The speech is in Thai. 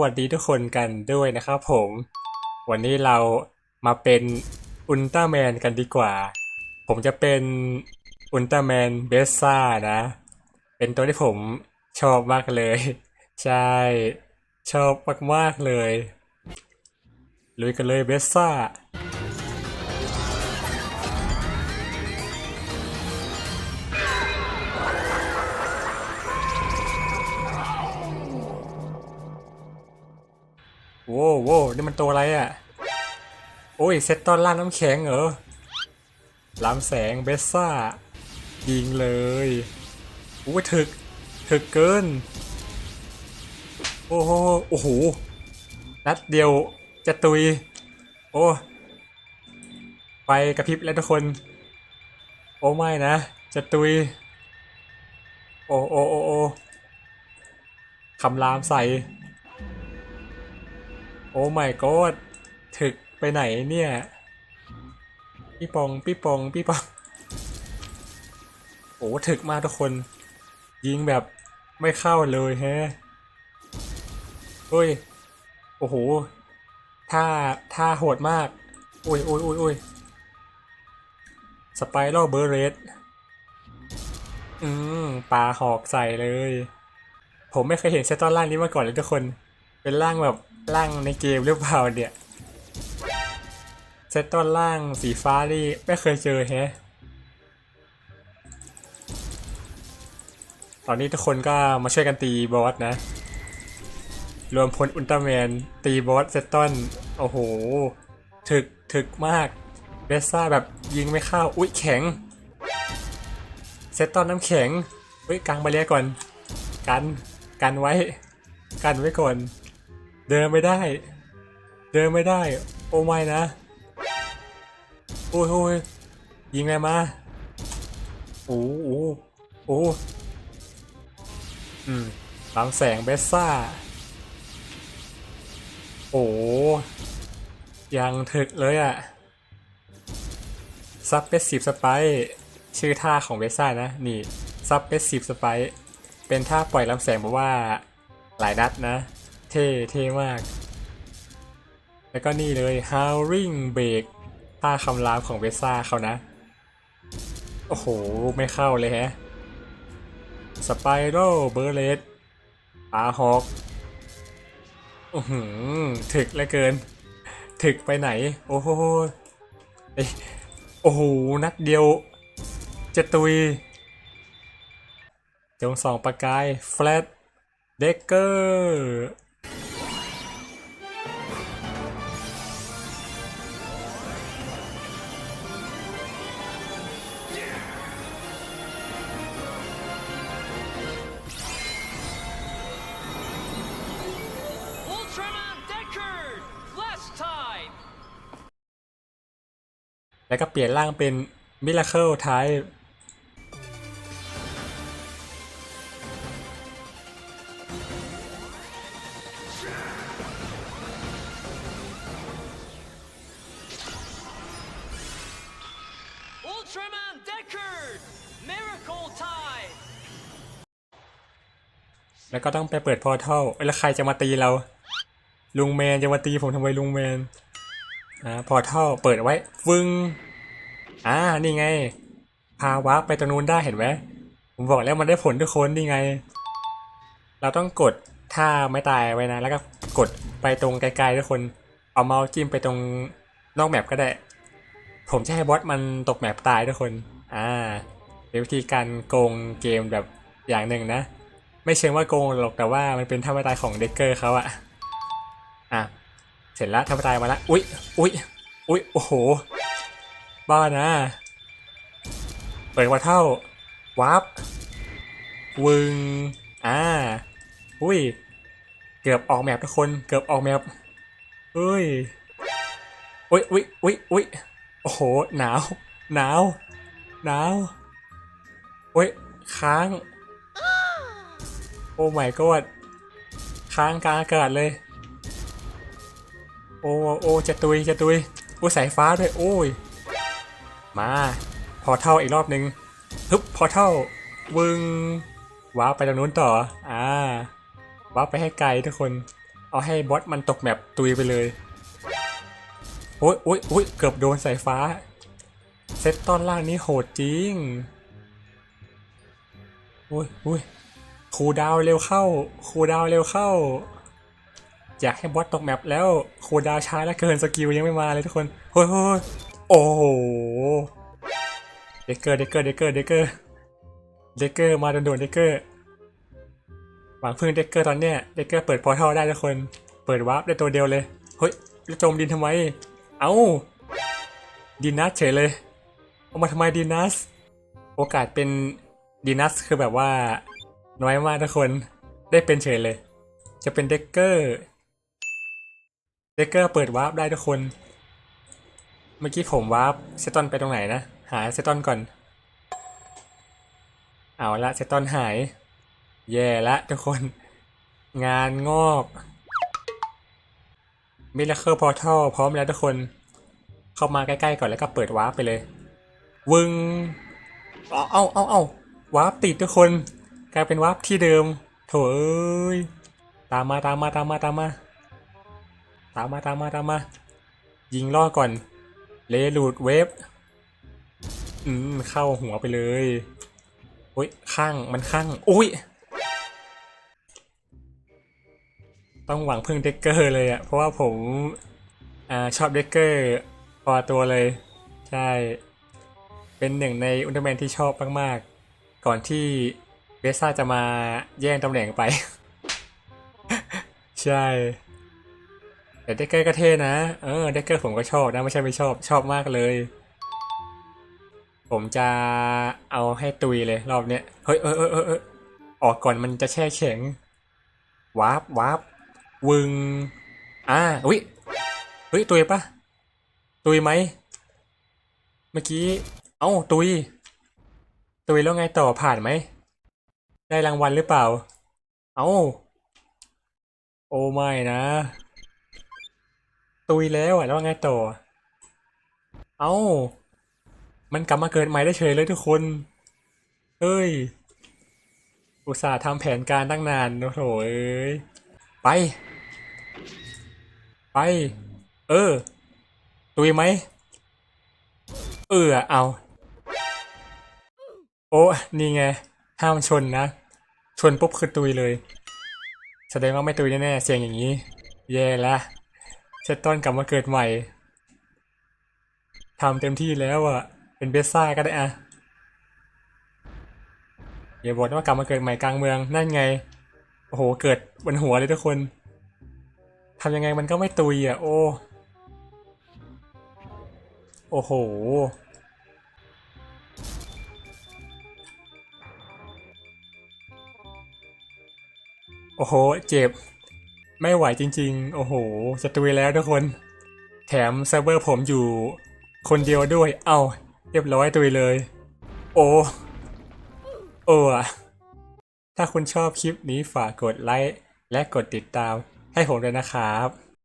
วัสดีทุกคนกันด้วยนะครับผม วันนี้เรามาเป็นอุลตร้าแมนกันดีกว่า ผมจะเป็นอุลตร้าแมนเบสซ่านะ เป็นตัวที่ผมชอบมากเลย ใช่ ชอบมากๆเลยลุยกันเลยเบสซ่า โว้โว้นี่มันตัวอะไรอะ โอ้ยเซตตอนล่าน้ำแข็งเหรอลำแสงเบสซ่ายิงเลยโอ้ยถึกถึกเกิน โอ้โหโอ้โหนัดเดียวจะตุย โอ้ไฟกระพริบแล้วทุกคน โอ้ไม่นะ จะตุย โอ้โอ้โอ้โอ้คำรามใส่ อ้ไม่กอดถึกไปไหนเนี่ยพี่ปองพี่ปองพี่ปองโอ้ถึกมากทุกคน ยิงแบบไม่เข้าเลยแฮะเฮ้ยโอ้โหท่าท่าโหดมากโอ้ยโอ้ยโอ้ยโอ้ยสไปรัลเบอร์เรสอืมปลาหอกใส่เลย ผมไม่เคยเห็นเซตตอนล่างนี้มาก่อนเลยทุกคน เป็นร่างแบบ ร่างในเกมหรือเปล่าเนี่ยเซตตอนล่างสีฟ้านี่ไม่เคยเจอแฮะ ตอนนี้ทุกคนก็มาช่วยกันตีบอสนะ รวมพลอุลตร้าแมน ตีบอสเซตตอนโอ้โห ถึกถึกมากเบสซ่าแบบยิงไม่เข้า อุ๊ยแข็ง เซตตอนน้ำแข็ง อุ๊ยกางบาเรียก่อน กัน กันไว้ กันไว้ก่อน เดินไม่ได้ เดินไม่ได้ โอ้ไม่นะโอ้ยโอ้ยยิงอะไรมาโอ้โอ้โอ้อืมลำแสงเบสซ่า โอ้ยังถึกเลยอะซับเปสซีฟสไปชื่อท่าของเบสซ่านะ นี่ซับเปสซีฟสไปเป็นท่าปล่อยลำแสงบอกว่าหลายนัดนะ เท่เท่มาก แล้วก็นี่เลย Howling Break ท่าคำรามของเบซ่าเขานะ โอ้โห ไม่เข้าเลยแฮะ สไปโรเบอร์เลสปาฮอกอือหือถึกเหลือเกิน ถึกไปไหน โอ้โหโอ้โห นัดเดียว จะตุยจงสองประกาย แฟลตเดกเกอร์ Ultraman Deckard! Last time! แล้วก็เปลี่ยนร่างเป็นมิราเคิลไทป์ แล้วก็ต้องไปเปิดพอร์ทัลแล้วใครจะมาตีเรา ลุงแมนจะมาตีผมทำไมลุงแมนอ่าพอร์ทัลเปิดไว้ฟึงอ่านี่ไง พาวาร์ปไปตรงนู้นได้เห็นไหมผมบอกแล้วมันได้ผลทุกคนนี่ไง เราต้องกดท่าไม่ตายไว้นะ แล้วก็กดไปตรงไกลๆทุกคน เอาเมาส์จิ้มไปตรงนอกแมปก็ได้ ผมจะให้บอสมันตกแมปตายทุกคน อ่าเป็นวิธีการโกงเกมแบบอย่างหนึ่งนะ ไม่เชิงว่าโกงหรอกแต่ว่ามันเป็นธรรมตายของเด็กเกอร์เขาอะอะ เสร็จแล้วธรรมตายมาแล้วอุ๊ยอุ๊ยอุ๊ยโอ้โห บ้านะเปิดว่าเท่าวับวึงอ่าอุ้ย เกือบออกแมปทุกคน เกือบออกแมปเฮ้ยอุ๊ยอุ๊ยอุ๊ยอุ๊ยโอ้โห หนาว หนาว หนาวอุ๊ยค้าง โอ้ไม่ก็ค้างกลางอากาศเลย โอ้โอ้จะตุยจะตุยโอ้สายฟ้าด้วยโอ้ย มา พอเท่าอีกรอบนึงฮึบพอเท่าวึงว้าไปตรงนู้นต่อ อ่าว้าไปให้ไกลทุกคน เอาให้บอสมันตกแมปตุยไปเลยโอ้ยโอ้ยโอ้ยเกือบโดนสายฟ้า เซตตอนล่างนี้โหดจริงโอ้ยโอ้ย ครูดาวเร็วเข้าครูดาวเร็วเข้า อยากให้บอสตกแมปแล้วครูดาวช้าแล้วเกินสกิลยังไม่มาเลยทุกคนโอ้ยโอ้โหเด็กเกอร์เด็กเกอร์เด็กเกอร์เด็กเกอร์เด็กเกอร์มาโดนๆเด็กเกอร์หวังพึ่งเด็กเกอร์ตอนเนี้ยเด็กเกอร์เปิดพอร์ทัลได้ทุกคน เปิดวาร์ปได้ตัวเดียวเลยเฮ้ยแล้วจมดินทำไม เอ้าดีนัสเฉยเลย เอามาทำไมดีนัส โอกาสเป็นดีนัสคือแบบว่า น้อยมากทุกคนได้เป็นเฉยเลย จะเป็นเด็กเกอร์เด็กเกอร์เปิดวาร์ปได้ทุกคน เมื่อกี้ผมวาร์ปเซตอนไปตรงไหนนะ หาเซตอนก่อน เอาละเซตอนหาย แย่ละทุกคน งานงอกมิราเคิลพอร์ทัลพร้อมแล้วทุกคน เข้ามาใกล้ๆก่อนแล้วก็เปิดวาร์ปไปเลย วึง เอาเอาเอาเอาวาร์ปติดทุกคน กลายเป็นวาร์ปที่เดิม โถเอ้ยตามมาตามมาตามมาตามมา ตามมาตามมาตามมา ยิงล่อก่อน เลลูดเวฟอืมเข้าหัวไปเลยโอ้ยข้างมันข้างอุ้ยต้องหวังพึ่งเด็กเกอร์เลยอะเพราะว่าผมอ่าชอบเด็กเกอร์พอตัวเลย ใช่ เป็นหนึ่งในอุลตร้าแมนที่ชอบมาก ๆ ก่อนที่ เบซ่าจะมาแย่งตำแหน่งไป ใช่ แต่เด็กเกอร์ก็เท่นะ เออเด็กเกอร์ผมก็ชอบนะ ไม่ใช่ไม่ชอบชอบมากเลย ผมจะเอาให้ตุยเลยรอบเนี้ย เฮ้ยเออเออเออเออออกก่อนมันจะแช่แข็งวาร์ปวาร์ปวึง อ่าอุ้ยเฮ้ยตุยปะตุยไหม เมื่อกี้ เอ้าตุย ตุยแล้วไงต่อผ่านไหม ได้รางวัลหรือเปล่า เอ้า โอ้ไม่นะ ตุยแล้วอะแล้วไงต่อ เอ้า มันกลับมาเกิดใหม่ได้เฉยเลยทุกคน เฮ้ย อุตส่าห์ทำแผนการตั้งนานโอ้โหเอ้ย ไป ไป เออ ตุยไหม เออเอา โอ้ นี่ไง ห้ามชนนะ ชนปุ๊บคือตุยเลย แสดงว่าไม่ตุยแน่ๆเสียงอย่างนี้ แย่ละเซตต้นกลับมาเกิดใหม่ทำเต็มที่แล้วอะเป็นเบสซ่าก็ได้อะอย่าบอกนะว่ากลับมาเกิดใหม่กลางเมืองนั่นไง โอ้โหเกิดบนหัวเลยทุกคนทำยังไงมันก็ไม่ตุยอะ โอ้ โอ้โห โอ้โห เจ็บ ไม่ไหวจริง ๆ โอ้โหจะตุยแล้วทุกคน แถมเซิร์ฟเวอร์ผมอยู่ คนเดียวด้วย เอ้า เรียบร้อยตุยเลย โอ้โอ้อถ้าคุณชอบคลิปนี้ฝากกดไลค์และกดติดตามให้ผมด้วยนะครับ